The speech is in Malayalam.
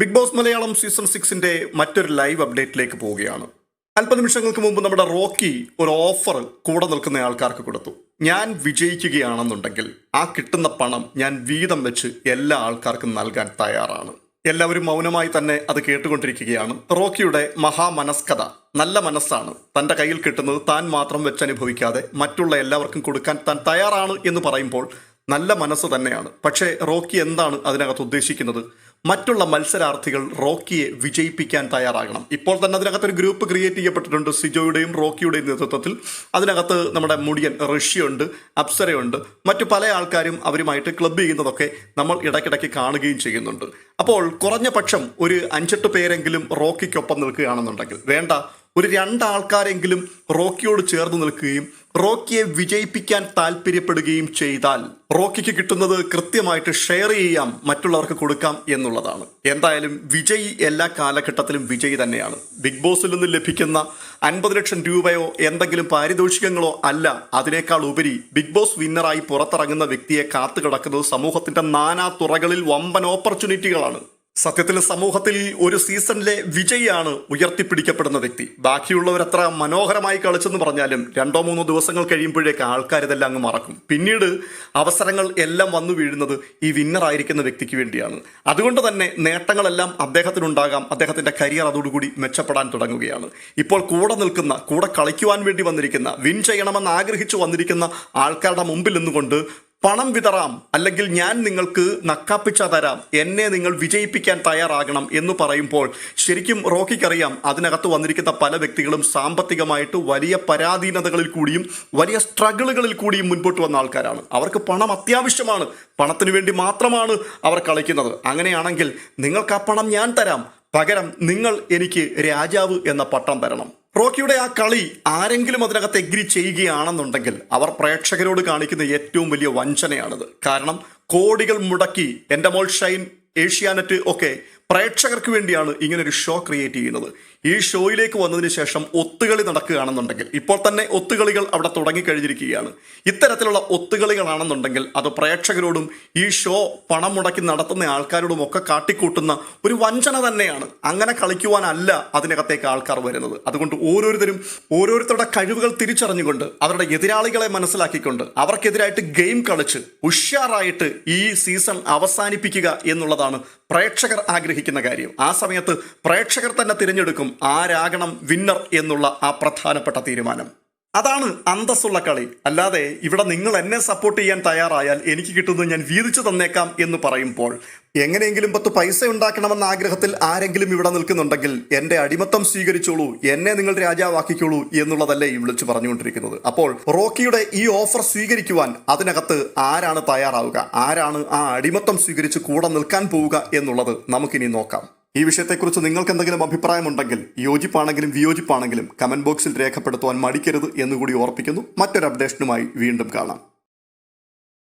ബിഗ് ബോസ് മലയാളം സീസൺ സിക്സിന്റെ മറ്റൊരു ലൈവ് അപ്ഡേറ്റിലേക്ക് പോവുകയാണ്. അല്പനിമിഷങ്ങൾക്ക് മുമ്പ് നമ്മുടെ റോക്കി ഒരു ഓഫർ കൂടെ നിൽക്കുന്ന ആൾക്കാർക്ക് കൊടുത്തു. ഞാൻ വിജയിക്കുകയാണെന്നുണ്ടെങ്കിൽ ആ കിട്ടുന്ന പണം ഞാൻ വീതം വെച്ച് എല്ലാ ആൾക്കാർക്കും നൽകാൻ തയ്യാറാണ്. എല്ലാവരും മൗനമായി തന്നെ അത് കേട്ടുകൊണ്ടിരിക്കുകയാണ്. റോക്കിയുടെ മഹാമനസ്കത നല്ല മനസ്സാണ്. തന്റെ കയ്യിൽ കിട്ടുന്നത് താൻ മാത്രം വെച്ചനുഭവിക്കാതെ മറ്റുള്ള എല്ലാവർക്കും കൊടുക്കാൻ താൻ തയ്യാറാണ് എന്ന് പറയുമ്പോൾ നല്ല മനസ്സ് തന്നെയാണ്. പക്ഷേ റോക്കി എന്താണ് അതിനകത്ത് ഉദ്ദേശിക്കുന്നത്? മറ്റുള്ള മത്സരാർത്ഥികൾ റോക്കിയെ വിജയിപ്പിക്കാൻ തയ്യാറാകണം. ഇപ്പോൾ തന്നെ അതിനകത്ത് ഒരു ഗ്രൂപ്പ് ക്രിയേറ്റ് ചെയ്യപ്പെട്ടിട്ടുണ്ട് സിജോയുടെയും റോക്കിയുടെയും നേതൃത്വത്തിൽ. അതിനകത്ത് നമ്മുടെ മുടിയൻ റഷ്യയുണ്ട് അപ്സരയുണ്ട് മറ്റു പല ആൾക്കാരും അവരുമായിട്ട് ക്ലബ് ചെയ്യുന്നതൊക്കെ നമ്മൾ ഇടയ്ക്കിടയ്ക്ക് കാണുകയും ചെയ്യുന്നുണ്ട്. അപ്പോൾ കുറഞ്ഞ പക്ഷം ഒരു അഞ്ചെട്ട് പേരെങ്കിലും റോക്കിക്കൊപ്പം നിൽക്കുകയാണെന്നുണ്ടെങ്കിൽ വേണ്ട. ഒരു രണ്ടാൾക്കാരെങ്കിലും റോക്കിയോട് ചേർന്ന് നിൽക്കുകയും റോക്കിയെ വിജയിപ്പിക്കാൻ താല്പര്യപ്പെടുകയും ചെയ്താൽ റോക്കിക്ക് കിട്ടുന്നത് കൃത്യമായിട്ട് ഷെയർ ചെയ്യാം മറ്റുള്ളവർക്ക് കൊടുക്കാം എന്നുള്ളതാണ്. എന്തായാലും വിജയ് എല്ലാ കാലഘട്ടത്തിലും വിജയ് തന്നെയാണ്. ബിഗ് ബോസിൽ നിന്ന് ലഭിക്കുന്ന അൻപത് ലക്ഷം രൂപയോ എന്തെങ്കിലും പാരിതോഷികങ്ങളോ അല്ല അതിനേക്കാൾ ഉപരി ബിഗ് ബോസ് വിന്നറായി പുറത്തിറങ്ങുന്ന വ്യക്തിയെ കാത്തു കിടക്കുന്നത് സമൂഹത്തിന്റെ നാനാ തുറകളിൽ വമ്പൻ ഓപ്പർച്യൂണിറ്റികളാണ്. സത്യത്തിൽ സമൂഹത്തിൽ ഒരു സീസണിലെ വിജയിയാണ് ഉയർത്തിപ്പിടിക്കപ്പെടുന്ന വ്യക്തി. ബാക്കിയുള്ളവരത്ര മനോഹരമായി കളിച്ചെന്ന് പറഞ്ഞാലും രണ്ടോ മൂന്നോ ദിവസങ്ങൾ കഴിയുമ്പോഴേക്ക് ആൾക്കാർ ഇതെല്ലാം അങ്ങ് മറക്കും. പിന്നീട് അവസരങ്ങൾ എല്ലാം വന്നു വീഴുന്നത് ഈ വിന്നർ ആയിരിക്കുന്ന വ്യക്തിക്ക് വേണ്ടിയാണ്. അതുകൊണ്ട് തന്നെ നേട്ടങ്ങളെല്ലാം അദ്ദേഹത്തിനുണ്ടാകാം. അദ്ദേഹത്തിന്റെ കരിയർ അതോടുകൂടി മെച്ചപ്പെടാൻ തുടങ്ങുകയാണ്. ഇപ്പോൾ കൂടെ നിൽക്കുന്ന കൂടെ കളിക്കുവാൻ വേണ്ടി വന്നിരിക്കുന്ന വിൻ ചെയ്യണമെന്ന് ആഗ്രഹിച്ചു വന്നിരിക്കുന്ന ആൾക്കാരുടെ മുമ്പിൽ നിന്നുകൊണ്ട് പണം വിതറാം അല്ലെങ്കിൽ ഞാൻ നിങ്ങൾക്ക് നക്കാപ്പിച്ച തരാം എന്നെ നിങ്ങൾ വിജയിപ്പിക്കാൻ തയ്യാറാകണം എന്ന് പറയുമ്പോൾ ശരിക്കും റോക്കിക്കറിയാം അതിനകത്ത് വന്നിരിക്കുന്ന പല വ്യക്തികളും സാമ്പത്തികമായിട്ട് വലിയ പരാധീനതകളിൽ കൂടിയും വലിയ സ്ട്രഗിളുകളിൽ കൂടിയും മുൻപോട്ട് വന്ന ആൾക്കാരാണ്. അവർക്ക് പണം അത്യാവശ്യമാണ് പണത്തിന് വേണ്ടി മാത്രമാണ് അവർ കളിക്കുന്നത്. അങ്ങനെയാണെങ്കിൽ നിങ്ങൾക്ക് ആ പണം ഞാൻ തരാം. പകരം നിങ്ങൾ എനിക്ക് രാജാവ് എന്ന പട്ടം തരണം. റോക്കിയുടെ ആ കളി ആരെങ്കിലും അതിനകത്ത് എഗ്രി ചെയ്യുകയാണെന്നുണ്ടെങ്കിൽ അവർ പ്രേക്ഷകരോട് കാണിക്കുന്ന ഏറ്റവും വലിയ വഞ്ചനയാണിത്. കാരണം കോടികൾ മുടക്കി എന്റെ മോൾ ഷൈൻ ഏഷ്യാനെറ്റ് ഒക്കെ പ്രേക്ഷകർക്ക് വേണ്ടിയാണ് ഇങ്ങനെ ഒരു ഷോ ക്രിയേറ്റ് ചെയ്യുന്നത്. ഈ ഷോയിലേക്ക് വന്നതിന് ശേഷം ഒത്തുകളി നടക്കുകയാണെന്നുണ്ടെങ്കിൽ ഇപ്പോൾ തന്നെ ഒത്തുകളികൾ അവിടെ തുടങ്ങിക്കഴിഞ്ഞിരിക്കുകയാണ്. ഇത്തരത്തിലുള്ള ഒത്തുകളികളാണെന്നുണ്ടെങ്കിൽ അത് പ്രേക്ഷകരോടും ഈ ഷോ പണം മുടക്കി നടത്തുന്ന ആൾക്കാരോടും ഒക്കെ കാട്ടിക്കൂട്ടുന്ന ഒരു വഞ്ചന തന്നെയാണ്. അങ്ങനെ കളിക്കുവാനല്ല അതിനകത്തേക്ക് ആൾക്കാർ വരുന്നത്. അതുകൊണ്ട് ഓരോരുത്തരും ഓരോരുത്തരുടെ കഴിവുകൾ തിരിച്ചറിഞ്ഞുകൊണ്ട് അവരുടെ എതിരാളികളെ മനസ്സിലാക്കിക്കൊണ്ട് അവർക്കെതിരായിട്ട് ഗെയിം കളിച്ച് ഉഷാറായിട്ട് ഈ സീസൺ അവസാനിപ്പിക്കുക എന്നുള്ളതാണ് പ്രേക്ഷകർ ആഗ്രഹിക്കുന്ന കാര്യം. ആ സമയത്ത് പ്രേക്ഷകർ തന്നെ തിരഞ്ഞെടുക്കും ആരാകണം വിന്നർ എന്നുള്ള ആ പ്രധാനപ്പെട്ട തീരുമാനം. അതാണ് അന്തസ്സുള്ള കളി. അല്ലാതെ ഇവിടെ നിങ്ങൾ എന്നെ സപ്പോർട്ട് ചെയ്യാൻ തയ്യാറായാൽ എനിക്ക് കിട്ടുന്നത് ഞാൻ വീതിച്ചു തന്നേക്കാം എന്ന് പറയുമ്പോൾ എങ്ങനെയെങ്കിലും പത്ത് പൈസ ഉണ്ടാക്കണമെന്ന ആഗ്രഹത്തിൽ ആരെങ്കിലും ഇവിടെ നിൽക്കുന്നുണ്ടെങ്കിൽ എന്റെ അടിമത്തം സ്വീകരിച്ചോളൂ എന്നെ നിങ്ങൾ രാജാവാക്കിക്കോളൂ എന്നുള്ളതല്ലേ ഈ വിളിച്ചു പറഞ്ഞുകൊണ്ടിരിക്കുന്നത്. അപ്പോൾ റോക്കിയുടെ ഈ ഓഫർ സ്വീകരിക്കുവാൻ അതിനകത്ത് ആരാണ് തയ്യാറാവുക? ആരാണ് ആ അടിമത്തം സ്വീകരിച്ച് കൂടെ നിൽക്കാൻ പോവുക എന്നുള്ളത് നമുക്കിനി നോക്കാം. ഈ വിഷയത്തെക്കുറിച്ച് നിങ്ങൾക്ക് എന്തെങ്കിലും അഭിപ്രായമുണ്ടെങ്കിൽ യോജിപ്പാണെങ്കിലും വിയോജിപ്പാണെങ്കിലും കമന്റ് ബോക്സിൽ രേഖപ്പെടുത്തുവാൻ മടിക്കരുത് എന്നുകൂടി ഓർപ്പിക്കുന്നു. മറ്റൊരു അപ്ഡേഷനുമായി വീണ്ടും കാണാം.